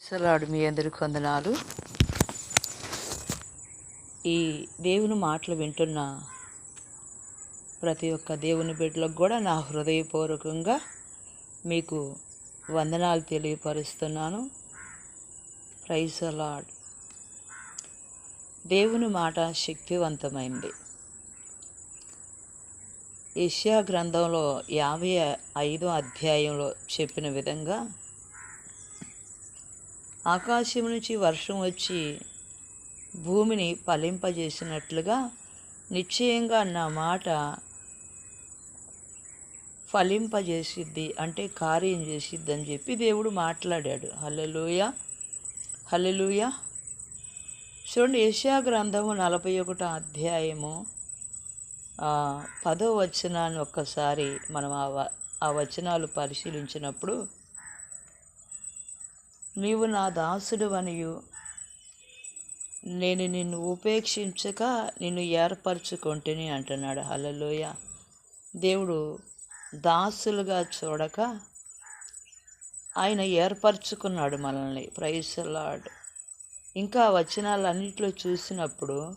Salad మీ అందరికి వందనాలు. ఈ దేవుని మాటలు వింటున్న ప్రతి ఒక్క దేవుని బిడ్డలకు కూడా నా హృదయపూర్వకంగా మీకు వందనాలు తెలియపరుస్తున్నాను. ప్రైజ్ అలాడ్ దేవుని మాట శక్తివంతమైంది. ఏషియా గ్రంథంలో యాభై ఐదో అధ్యాయంలో చెప్పిన విధంగా ఆకాశం నుంచి వర్షం వచ్చి భూమిని ఫలింపజేసినట్లుగా నిశ్చయంగా నా మాట ఫలింపజేసిద్ది అంటే కార్యం చేసిద్ది అని చెప్పి దేవుడు మాట్లాడాడు. హల్లెలూయ హల్లెలూయ. చూడండి ఏషియా గ్రంథము నలభై ఒకటో అధ్యాయము ఆ, పదో వచనాన్ని ఒక్కసారి మనం ఆ వ- ఆ వచనాలు పరిశీలించినప్పుడు నీవు నా దాసుడు అనియు నేను నిన్ను ఉపేక్షించక నిన్ను ఏర్పరచుకుంటేని అంటున్నాడు. హలలోయ దేవుడు దాసులుగా చూడక ఆయన ఏర్పరచుకున్నాడు మనల్ని. ప్రైసలాడు ఇంకా వచనాలన్నింటిలో చూసినప్పుడు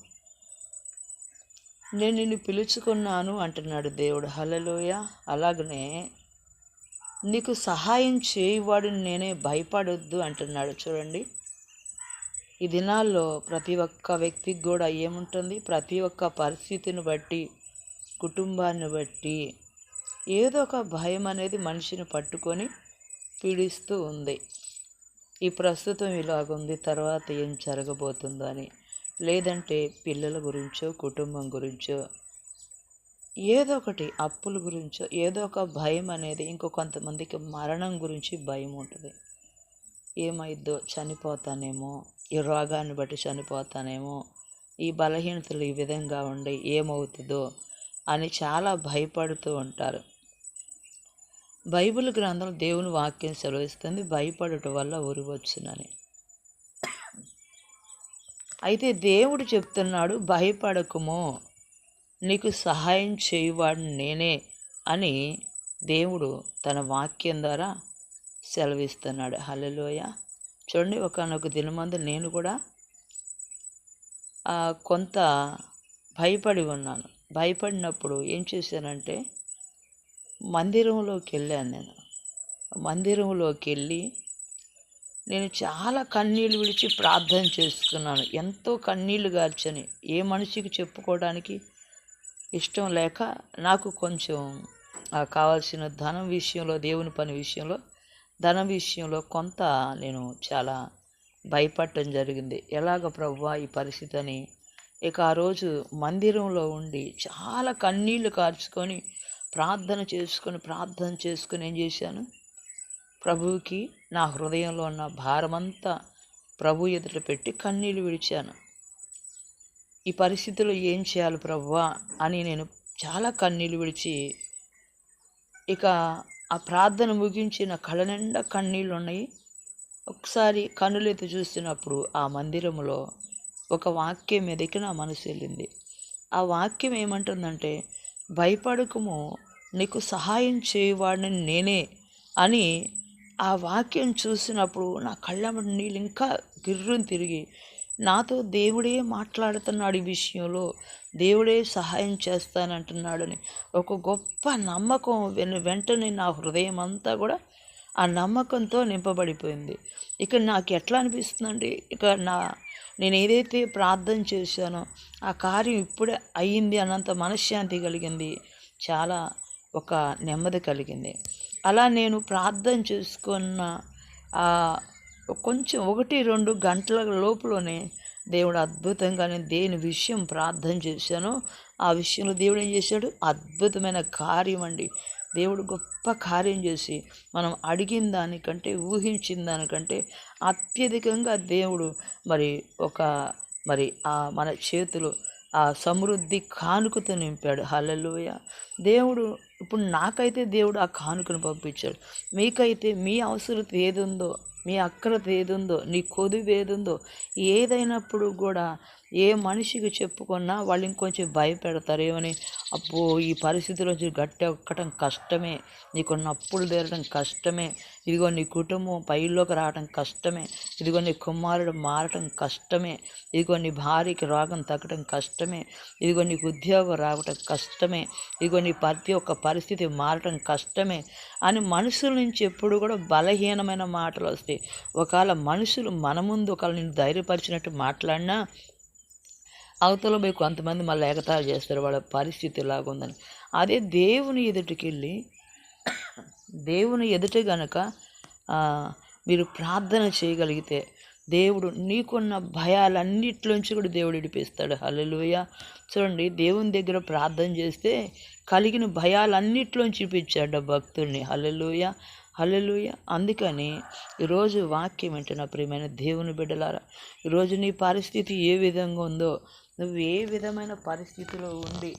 నేను నిన్ను పిలుచుకున్నాను అంటున్నాడు దేవుడు. హలలోయ అలాగనే నీకు సహాయం చేయవాడు నేనే భయపడొద్దు అంటున్నాడు. చూడండి. ఈ దినాల్లో ప్రతి ఒక్క వ్యక్తికి కూడా ఏముంటుంది? ప్రతి ఒక్క పరిస్థితిని బట్టి కుటుంబాన్ని బట్టి ఏదో ఒక భయం అనేది మనిషిని పట్టుకొని పీడిస్తూ ఉంది. ఈ ప్రస్తుతం ఇలాగుంది. తర్వాత ఏం జరగబోతుందో అని లేదంటే పిల్లల గురించో కుటుంబం గురించో ఏదో ఒకటి అప్పుల గురించో ఏదో ఒక భయం అనేది ఇంకో కొంతమందికి మరణం గురించి భయం ఉంటుంది. ఏమైద్దో చనిపోతానేమో ఈ రోగాన్ని బట్టి చనిపోతానేమో ఈ బలహీనతలు ఈ విధంగా ఉండి ఏమవుతుందో అని చాలా భయపడుతూ ఉంటారు. బైబిల్ గ్రంథం దేవుని వాక్యం సెలవిస్తుంది భయపడటం వల్ల ఉరివచ్చునని అయితే దేవుడు చెప్తున్నాడు భయపడకుమో. నీకు సహాయం చేయువాడు నేనే అని దేవుడు తన వాక్యం ద్వారా సెలవిస్తున్నాడు. హలలోయ చూడండి ఒకనొక దినమందు నేను కూడా కొంత భయపడి ఉన్నాను. భయపడినప్పుడు ఏం చేశానంటే మందిరంలోకి వెళ్ళాను నేను. మందిరంలోకి వెళ్ళి నేను చాలా కన్నీళ్ళు విడిచి ప్రార్థన చేసుకున్నాను. ఎంతో కన్నీళ్ళు గార్చని ఏ మనిషికి చెప్పుకోవడానికి ఇష్టం లేక నాకు కొంచెం కావాల్సిన ధనం విషయంలో దేవుని పని విషయంలో ధనం విషయంలో కొంత నేను చాలా భయపడటం జరిగింది. ఎలాగ ప్రవ్వా ఈ పరిస్థితి అని ఇక ఆ రోజు మందిరంలో ఉండి చాలా కన్నీళ్ళు కార్చుకొని ప్రార్థన చేసుకొని ప్రార్థన చేసుకొని ఏం చేశాను? ప్రభువుకి నా హృదయంలో ఉన్న భారమంతా ప్రభు ఎదుట పెట్టి కన్నీళ్ళు విడిచాను. ఈ పరిస్థితిలో ఏం చేయాలి ప్రభువా అని నేను చాలా కన్నీళ్ళు విడిచి ఇక ఆ ప్రార్థన ముగించి నా కళ్ళ నిండా కన్నీళ్ళు ఉన్నాయి. ఒకసారి కన్నులెత్తి చూసినప్పుడు ఆ మందిరంలో ఒక వాక్యం మీదకి నా మనసు వెళ్ళింది. ఆ వాక్యం ఏమంటుందంటే భయపడకము నీకు సహాయం చేయవాడిని నేనే అని ఆ వాక్యం చూసినప్పుడు నా కళ్ళ నీళ్ళు ఇంకా గిర్రుని తిరిగి నాతో దేవుడే మాట్లాడుతున్నాడు ఈ విషయంలో. దేవుడే సహాయం చేస్తానంటున్నాడని. ఒక గొప్ప నమ్మకం వెంటనే నా హృదయం అంతా కూడా ఆ నమ్మకంతో నింపబడిపోయింది. ఇక నాకు ఎట్లా అనిపిస్తుందండి? ఇక నా నేను ఏదైతే ప్రార్థన చేశానో ఆ కార్యం ఇప్పుడే అయ్యింది అన్నంత మనశ్శాంతి కలిగింది. చాలా ఒక నెమ్మది కలిగింది. అలా నేను ప్రార్థన చేసుకున్న ఆ కొంచెం ఒకటి రెండు గంటల లోపులోనే దేవుడు అద్భుతంగానే దేని విషయం ప్రార్థన చేశానో ఆ విషయంలో దేవుడు ఏం చేశాడు? అద్భుతమైన కార్యం అండి. దేవుడు గొప్ప కార్యం చేసి మనం అడిగిన దానికంటే ఊహించిన దానికంటే అత్యధికంగా దేవుడు మరి ఒక మరి ఆ మన చేతులు ఆ సమృద్ధి కానుకతో నింపాడు. హలలోయ దేవుడు ఇప్పుడు నాకైతే దేవుడు ఆ కానుకను పంపించాడు. మీకైతే మీ అవసరం ఏది ఉందో మీ అక్రత ఏదుందో నీ కొదువు ఏదుందో ఏదైనప్పుడు కూడా ఏ మనిషికి చెప్పుకున్నా వాళ్ళు ఇంకొంచెం భయపెడతారేమని అబ్బో ఈ పరిస్థితిలోంచి గట్టి ఒక్కటం కష్టమే నీకున్న అప్పులు తీరడం కష్టమే ఇదిగో నీ కుటుంబం పైలోకి రావడం కష్టమే ఇదిగో నీ కుమారుడు మారటం కష్టమే ఇదిగో నీ భార్యకి రోగం తగ్గడం కష్టమే ఇదిగో నీకు ఉద్యోగం రావటం కష్టమే ఇదిగో నీ ప్రతి ఒక్క పరిస్థితి మారటం కష్టమే అని మనుషుల నుంచి ఎప్పుడు కూడా బలహీనమైన మాటలు వస్తాయి. ఒకవేళ మనుషులు మన ముందు ఒకవేళ నేను ధైర్యపరిచినట్టు మాట్లాడినా అవతల పోయి కొంతమంది మళ్ళీ ఎగతాలు చేస్తారు వాళ్ళ పరిస్థితి ఎలాగుందని అదే దేవుని ఎదుటికి వెళ్ళి దేవుని ఎదుట గనక మీరు ప్రార్థన చేయగలిగితే దేవుడు నీకున్న భయాలన్నిట్లోంచి కూడా దేవుడు విడిపిస్తాడు. హల్లెలూయ. చూడండి దేవుని దగ్గర ప్రార్థన చేస్తే కలిగిన భయాలన్నిట్లోంచి ఇప్పించాడు భక్తుడిని హల్లెలూయ. హల్లెలూయ. అందుకని ఈరోజు వాక్యం వింటున్న ప్రియమైన దేవుని బిడ్డలారా ఈరోజు నీ పరిస్థితి ఏ విధంగా ఉందో నువ్వు ఏ విధమైన పరిస్థితిలో ఉండి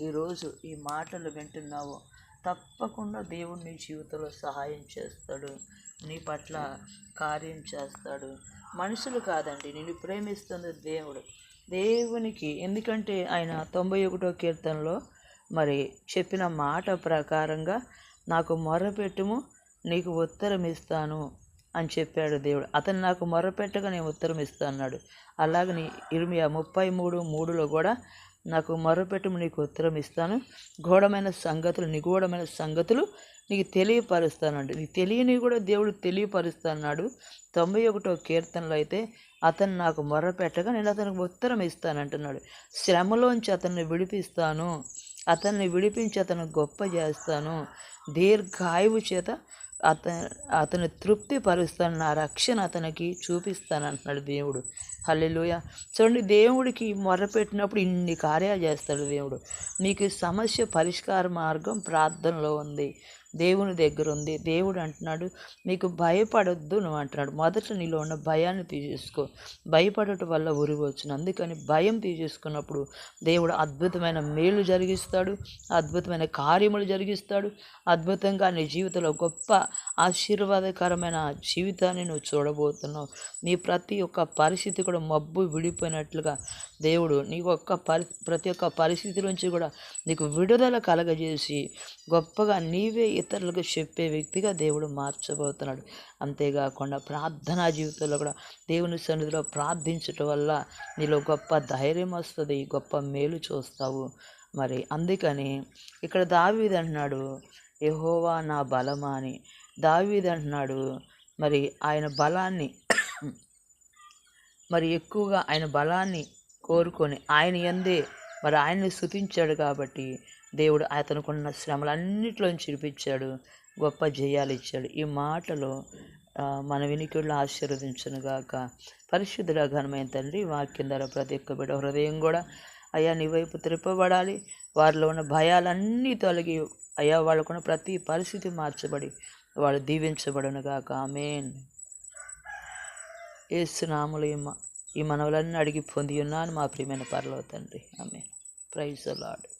ఈరోజు ఈ మాటలు వింటున్నావో తప్పకుండా దేవుడు నీ జీవితంలో సహాయం చేస్తాడు నీ పట్ల కార్యం చేస్తాడు. మనుషులు కాదండి నేను ప్రేమిస్తుంది దేవుడు. దేవునికి ఎందుకంటే ఆయన తొంభై ఒకటో కీర్తనలో మరి చెప్పిన మాట ప్రకారంగా నాకు మొరపెట్టుము నీకు ఉత్తరం ఇస్తాను అని చెప్పాడు దేవుడు. అతను నాకు మొరపెట్టగా నేను ఉత్తరం ఇస్తా అన్నాడు. అలాగని ఇరిమియా ముప్పై మూడు మూడులో కూడా నాకు మొరపెట్టుము నీకు ఉత్తరం ఇస్తాను. ఘోడమైన సంగతులు నిగూఢమైన సంగతులు నీకు తెలియపరుస్తానండి. నీకు తెలియని కూడా దేవుడు తెలియపరుస్తాన్నాడు. తొంభై ఒకటో కీర్తనలో అయితే అతను నాకు మొరపెట్టగా నేను అతనికి ఉత్తరం ఇస్తానంటున్నాడు శ్రమలోంచి అతన్ని విడిపిస్తాను. అతన్ని విడిపించి అతను గొప్ప చేస్తాను. దీర్ఘాయువు చేత అతను అతను తృప్తి పరుస్తాను నా రక్షణ అతనికి చూపిస్తాను అంటున్నాడు దేవుడు. హల్లెలూయ. చూడండి దేవుడికి మొరపెట్టినప్పుడు ఇన్ని కార్యాలు చేస్తాడు దేవుడు. నీకు సమస్య పరిష్కార మార్గం ప్రార్థనలో ఉంది. దేవుని దగ్గర ఉంది దేవుడు అంటున్నాడు నీకు భయపడొద్దు నువ్వు అంటున్నాడు. మొదట నీలో ఉన్న భయాన్ని తీసేసుకో. భయపడటం వల్ల ఉరివి వచ్చిన అందుకని భయం తీసేసుకున్నప్పుడు దేవుడు అద్భుతమైన మేలు జరిగిస్తాడు అద్భుతమైన కార్యములు జరిగిస్తాడు. అద్భుతంగా నీ జీవితంలో గొప్ప ఆశీర్వాదకరమైన జీవితాన్ని నువ్వు చూడబోతున్నావు. నీ ప్రతి ఒక్క పరిస్థితి కూడా మబ్బు విడిపోయినట్లుగా దేవుడు నీ ఒక్క పరి ప్రతి ఒక్క పరిస్థితి నుంచి కూడా నీకు విడుదల కలగజేసి గొప్పగా నీవే ఇతరులకు చెప్పే వ్యక్తిగా దేవుడు మార్చబోతున్నాడు. అంతేకాకుండా ప్రార్థనా జీవితంలో కూడా దేవుని సన్నిధిలో ప్రార్థించటం వల్ల నీలో గొప్ప ధైర్యం వస్తుంది గొప్ప మేలు చూస్తావు. మరి అందుకని ఇక్కడ దావీది అంటున్నాడు యహోవా నా బలమా అని. దావీది అంటున్నాడు మరి ఆయన బలాన్ని మరి ఎక్కువగా ఆయన బలాన్ని కోరుకొని ఆయన ఎందే మరి ఆయన్ని స్థుతించాడు కాబట్టి దేవుడు అతనుకున్న శ్రమలన్నిటిలోంచి చిరిపించాడు గొప్ప జయాలు ఇచ్చాడు. ఈ మాటలో మన వినికిళ్ళు ఆశీర్వదించనుగాక పరిశుద్ధుల ఘనమైన తండ్రి వాక్యం ద్వారా ప్రతి ఒక్క బిడ హృదయం కూడా అయ్యా నీ వైపు త్రిప్పబడాలి. వారిలో ఉన్న భయాలన్నీ తొలగి అయ్యా వాళ్ళకున్న ప్రతి పరిస్థితి మార్చబడి వాళ్ళు దీవించబడనుగాక ఆమెన్. ఏసునాములు ఈ మనవులన్నీ అడిగి పొంది ఉన్నాను మా ప్రియమైన పర్లో తండ్రి. ఆమె ప్రైజ్ లాడు